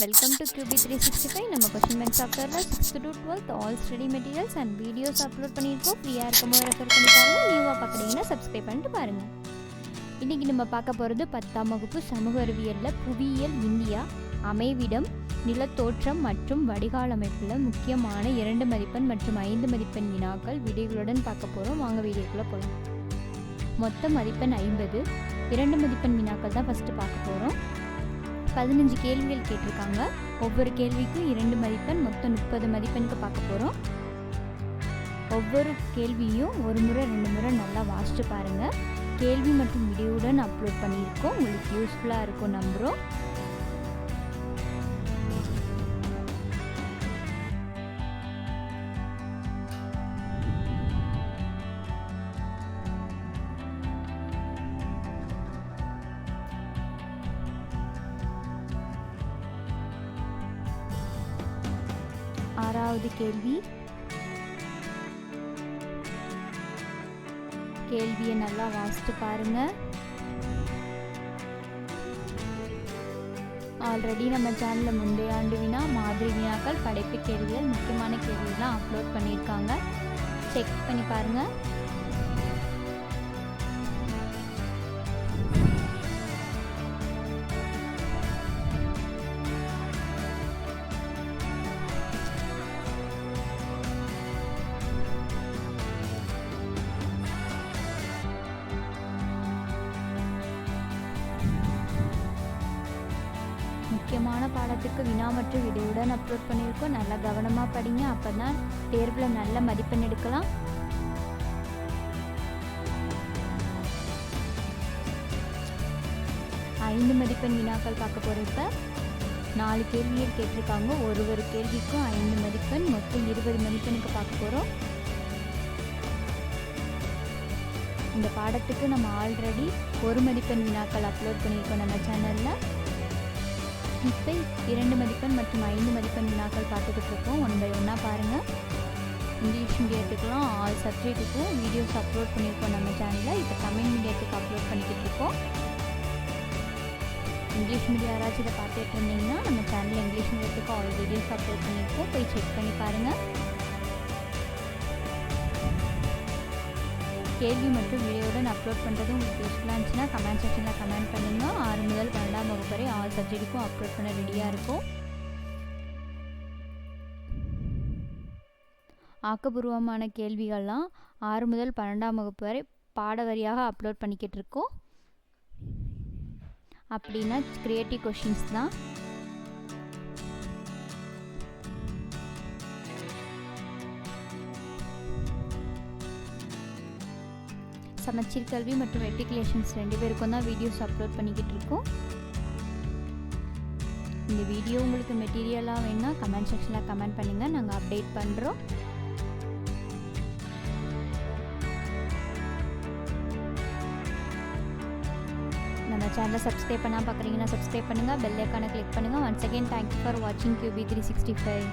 Welcome to QB three sixty five நம்ம question bank சாஃப்ட்வேரில் sixth to twelfth all study materials and videos upload பண்ணியிருக்கோம். ஃப்ரீயாக இருக்கும்போது refer பண்ணி பாருங்கள் நியூவாக பார்க்குறீங்கன்னா சப்ஸ்கிரைப் பண்ணிட்டு பாருங்கள் இன்றைக்கி நம்ம பார்க்க போகிறது பத்தாம் வகுப்பு சமூக அறிவியலில் புவியியல் இந்தியா அமைவிடம் நிலத்தோற்றம் மற்றும் வடிகால் அமைப்பில் முக்கியமான இரண்டு மதிப்பெண் மற்றும் ஐந்து மதிப்பெண் வினாக்கள் விடைகளுடன் பார்க்க போகிறோம் வாங்க வீடியோக்குள்ளே போகலாம் மொத்த மதிப்பெண் ஐம்பது. இரண்டு மதிப்பெண் வினாக்கள் தான் ஃபஸ்ட்டு பார்க்க போகிறோம் பதினஞ்சு கேள்விகள் கேட்டிருக்காங்க. ஒவ்வொரு கேள்விக்கும் இரண்டு மதிப்பெண் மொத்தம் முப்பது மதிப்பெண்க்கு பார்க்க போகிறோம் ஒவ்வொரு கேள்வியும் ஒரு முறை ரெண்டு முறை நல்லா வாசித்து பாருங்கள் கேள்வி மற்றும் வீடியோவுடன் அப்லோட் பண்ணியிருக்கோம். உங்களுக்கு யூஸ்ஃபுல்லாக இருக்கும் நம்புகிறோம் ஆறாவது கேள்வி. கேள்வியை நல்லா வாசித்து பாருங்க. ஆல்ரெடி நம்ம சேனலில் முந்தைய ஆண்டு வினா மாதிரி வினாக்கள் படைப்பு கேள்விகள் முக்கியமான கேள்விகள்லாம் அப்லோட் பண்ணியிருக்காங்க. செக் பண்ணி பாருங்கள் முக்கியமான பாடத்துக்கு வினா மற்றும் விடையுடன் அப்லோட் பண்ணியிருக்கோம். நல்லா கவனமாக படிங்க. அப்போ தான் தேர்வில் நல்ல மதிப்பெண் எடுக்கலாம். ஐந்து மதிப்பெண் வினாக்கள் பார்க்க போகிறப்ப நாலு கேள்விகள் கேட்டிருக்காங்க. ஒரு ஒரு கேள்விக்கும் ஐந்து மதிப்பெண் மொத்தம் இருபது மதிப்பெண்ணுக்கு பார்க்க போகிறோம் இந்த பாடத்துக்கு நம்ம ஆல்ரெடி ஒரு மதிப்பெண் வினாக்கள் அப்லோட் பண்ணியிருக்கோம் நம்ம சேனலில் இப்போ இரண்டு மதிப்பெண் மற்றும் ஐந்து மதிப்பெண் வினாக்கள் பார்த்துக்கிட்டு இருக்கோம் ஒன் பை ஒன்னாக பாருங்கள் இங்கிலீஷ் மீடியத்துக்குலாம் ஆல் சப்ஜெக்ட்டுக்கும் வீடியோஸ் அப்லோட் பண்ணியிருக்கோம் நம்ம சேனலில் இப்போ தமிழ் மீடியத்துக்கு அப்லோட் பண்ணிக்கிட்டு இருக்கோம் இங்கிலீஷ் மீடியம் யாராச்சும் இதை பார்த்துட்டு இருந்தீங்கன்னா நம்ம சேனலில் இங்கிலீஷ் மீடியத்துக்கு ஆல் வீடியோஸ் அப்லோட் பண்ணியிருக்கோம். போய் செக் பண்ணி பாருங்கள் கேள்வி மற்றும் வீடியோவுடன் அப்லோட் பண்ணுறது உங்களுக்கு யூஸ்ஃபுல்லாக இருந்துச்சுன்னா கமெண்ட் செக்ஷனில் கமெண்ட் பண்ணுங்கள் ஆறு முதல் பன்னெண்டாம் வகுப்பு வரை ஆல் சப்ஜெக்ட்டுக்கும் அப்லோட் பண்ண ரெடியாக இருக்கும். ஆக்கப்பூர்வமான கேள்விகள்லாம் ஆறு முதல் பன்னெண்டாம் வகுப்பு வரை பாட வரியாக அப்லோட் பண்ணிக்கிட்டு இருக்கோம். அப்படின்னா க்ரியேட்டிவ் கொஷின்ஸ் தான். சமச்சீர் கல்வி மற்றும் ரெட்டிகுலேஷன்ஸ் ரெண்டு பேருக்கும் தான் வீடியோஸ் அப்லோட் பண்ணிக்கிட்டு இருக்கோம். இந்த வீடியோ உங்களுக்கு மெட்டீரியலாக வேணுன்னா கமெண்ட் செக்ஷனில் கமெண்ட் பண்ணுங்கள் நாங்கள் அப்டேட் பண்ணுறோம் நம்ம சேனலை சப்ஸ்கிரைப் பண்ணால் பார்க்குறீங்கன்னா சப்ஸ்கிரைப் பண்ணுங்கள் பெல் ஐக்கானை கிளிக் பண்ணுங்கள் once again thank you for வாட்சிங் கியூபி த்ரீ சிக்ஸ்டி ஃபைவ்